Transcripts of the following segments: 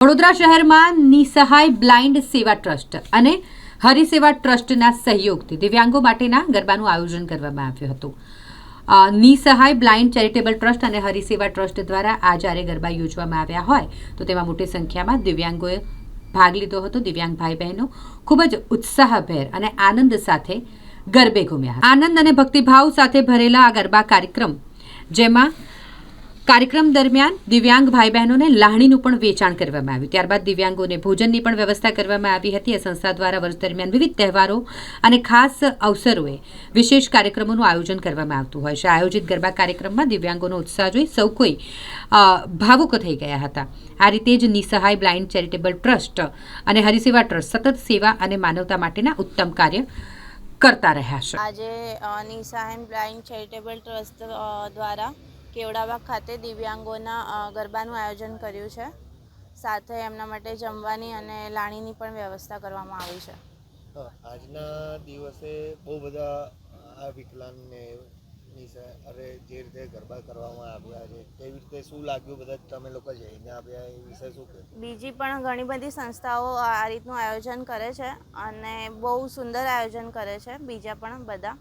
વડોદરા શહેરમાં નિસહાય બ્લાઇન્ડ સેવા ટ્રસ્ટ અને હરિસેવા ટ્રસ્ટના સહયોગથી દિવ્યાંગો માટેના ગરબાનું આયોજન કરવામાં આવ્યું હતું. નિસહાય બ્લાઇન્ડ ચેરિટેબલ ટ્રસ્ટ અને હરિસેવા ટ્રસ્ટ દ્વારા આ જ્યારે ગરબા યોજવામાં આવ્યા હોય, તો તેમાં મોટી સંખ્યામાં દિવ્યાંગોએ ભાગ લીધો હતો. દિવ્યાંગ ભાઈ બહેનો ખૂબ જ ઉત્સાહભેર અને આનંદ સાથે ગરબે ઘૂમ્યા આનંદ અને ભક્તિભાવ સાથે ભરેલા આ ગરબા કાર્યક્રમ, જેમાં કાર્યક્રમ દરમિયાન દિવ્યાંગ ભાઈ બહેનોને લાહણીનું પણ વેચાણ કરવામાં આવ્યું. ત્યારબાદ દિવ્યાંગોને ભોજનની પણ વ્યવસ્થા કરવામાં આવી હતી. આ સંસ્થા દ્વારા વર્ષ દરમિયાન વિવિધ તહેવારો અને ખાસ અવસરોએ વિશેષ કાર્યક્રમોનું આયોજન કરવામાં આવતું હોય છે. આયોજિત ગરબા કાર્યક્રમમાં દિવ્યાંગોનો ઉત્સાહ જોઈ સૌ કોઈ ભાવુક થઈ ગયા હતા. આ રીતે જ નિસહાય બ્લાઇન્ડ ચેરિટેબલ ટ્રસ્ટ અને હરિસેવા ટ્રસ્ટ સતત સેવા અને માનવતા માટેના ઉત્તમ કાર્ય કરતા રહ્યા છે. આજે નિસહાય બ્લાઇન્ડ ચેરિટેબલ ટ્રસ્ટ દ્વારા કેવડાબાગ ખાતે દિવ્યાંગોના ગરબાનું આયોજન કર્યું છે. સાથે એમના માટે જમવાની અને લાણીની પણ વ્યવસ્થા કરવામાં આવી છે. આજના દિવસે બહુ બધા આ વિકલાંગને અરે જે રીતે ગરબા કરવામાં આવ્યા છે તેવી રીતે શું લાગ્યું બધા તમે લોકો જઈને આવ્યા એ વિશે શું કહે? બીજી પણ ઘણી બધી સંસ્થાઓ આ રીતનું આયોજન કરે છે અને બહુ સુંદર આયોજન કરે છે બીજા પણ બધા.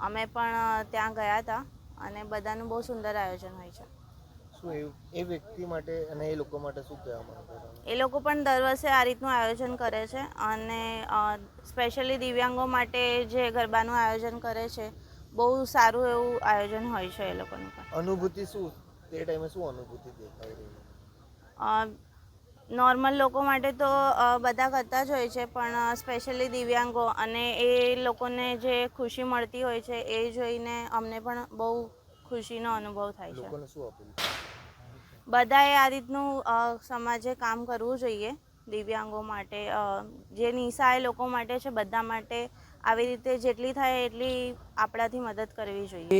અમે પણ ત્યાં ગયા હતા. અને બધાનું બહુ સુંદર આયોજન હોય છે. શું એ એ વ્યક્તિ માટે અને એ લોકો માટે શું કહેવા માંગો એ લોકો પણ દર વર્ષે આ રીતનું આયોજન કરે છે અને સ્પેશિયલી દિવ્યાંગો માટે જે ગરબાનું આયોજન કરે છે બહુ સારું એવું આયોજન હોય છે એ લોકોનું પણ. અનુભૂતિ શું? તે ટાઈમે શું અનુભૂતિ દેખાઈ રહી? નોર્મલ લોકો માટે તો બધા કરતા જ હોય છે પણ સ્પેશિયલી દિવ્યાંગો અને એ લોકોને જે ખુશી મળતી હોય છે એ જોઈને અમને પણ બહુ ખુશીનો અનુભવ થાય છે. બધાએ આ રીતનું સમાજે કામ કરવું જોઈએ દિવ્યાંગો માટે જે નિસહાય લોકો માટે છે બધા માટે આવી રીતે જેટલી થાય એટલી આપણાથી મદદ કરવી જોઈએ.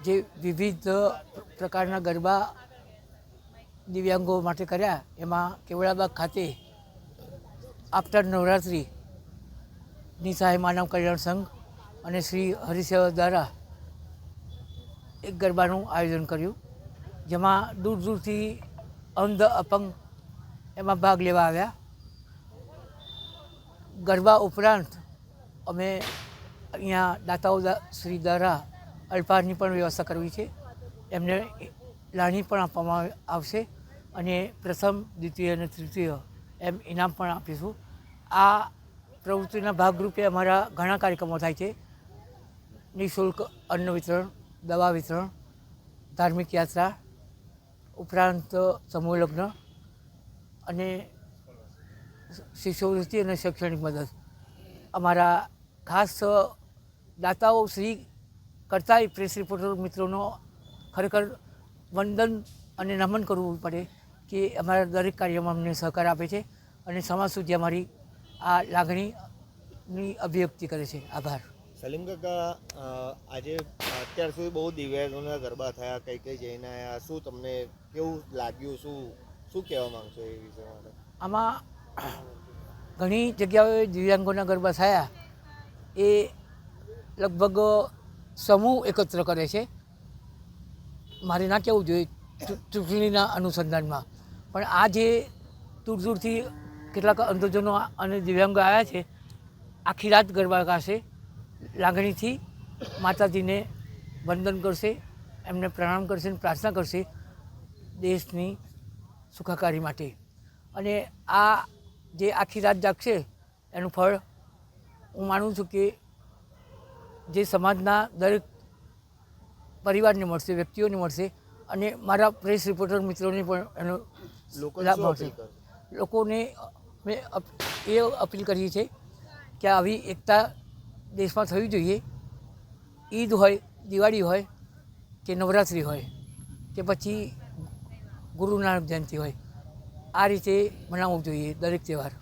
જે વિવિધ પ્રકારના ગરબા દિવ્યાંગો માટે કર્યા. એમાં કેવડાબાગ ખાતે આફ્ટર નવરાત્રિ નિસહાય માનવ કલ્યાણ સંઘ અને શ્રી હરિસેવા દ્વારા એક ગરબાનું આયોજન કર્યું, જેમાં દૂર દૂરથી અંધ અપંગ એમાં ભાગ લેવા આવ્યા. ગરબા ઉપરાંત અમે અહીંયા દાતાઓ શ્રી દ્વારા અલ્પાહારની પણ વ્યવસ્થા કરવી છે. એમને લાણી પણ આપવામાં આવશે. અને પ્રથમ, દ્વિતીય અને તૃતીય એમ ઇનામ પણ આપીશું. આ પ્રવૃત્તિના ભાગરૂપે અમારા ઘણા કાર્યક્રમો થાય છે. નિઃશુલ્ક અન્ન વિતરણ, દવા વિતરણ, ધાર્મિક યાત્રા, ઉપરાંત સમૂહ લગ્ન અને શિષ્યવૃત્તિ અને શૈક્ષણિક મદદ. અમારા ખાસ દાતાઓ શ્રી કરતા પ્રેસ રિપોર્ટર મિત્રોનો ખરેખર વંદન અને નમન કરવું પડે. કે અમારા દરેક કાર્યમાં અમને સહકાર આપે છે અને સમાજ સુધી અમારી આ લાગણીની અભિવ્યક્તિ કરે છે. આભાર. સલીમ કાકા આજે અત્યાર સુધી બહુ દિવ્યાંગોના ગરબા થયા કઈ કઈ જઈને આવ્યા શું તમને કેવું લાગ્યું શું શું કહેવા માંગશો એ વિશે માટે આમાં ઘણી જગ્યાઓએ દિવ્યાંગોના ગરબા થયા. એ લગભગ સમૂહ એકત્ર કરે છે. મારે ના કહેવું જોઈએ ચૂંટણીના અનુસંધાનમાં. પણ આ જે દૂર દૂરથી કેટલાક અંધજનો અને દિવ્યાંગો આવ્યા છે, આખી રાત ગરબા ગાશે, લાગણીથી માતાજીને વંદન કરશે, એમને પ્રણામ કરશે અને પ્રાર્થના કરશે દેશની સુખાકારી માટે. અને આ જે આખી રાત જાગશે, એનું ફળ હું માનું છું કે જે સમાજના દરેક પરિવારને મળશે, વ્યક્તિઓને મળશે અને મારા પ્રેસ રિપોર્ટર મિત્રોને પણ એનો લાભ મળશે. લોકોને મેં એ અપીલ કરી છે કે આવી એકતા દેશમાં થવી જોઈએ. ઈદ હોય દિવાળી હોય કે નવરાત્રિ હોય કે પછી ગુરુ નાનક જયંતિ હોય આ રીતે મનાવવું જોઈએ દરેક તહેવાર.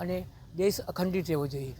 અને દેશ અખંડિત રહેવો જોઈએ.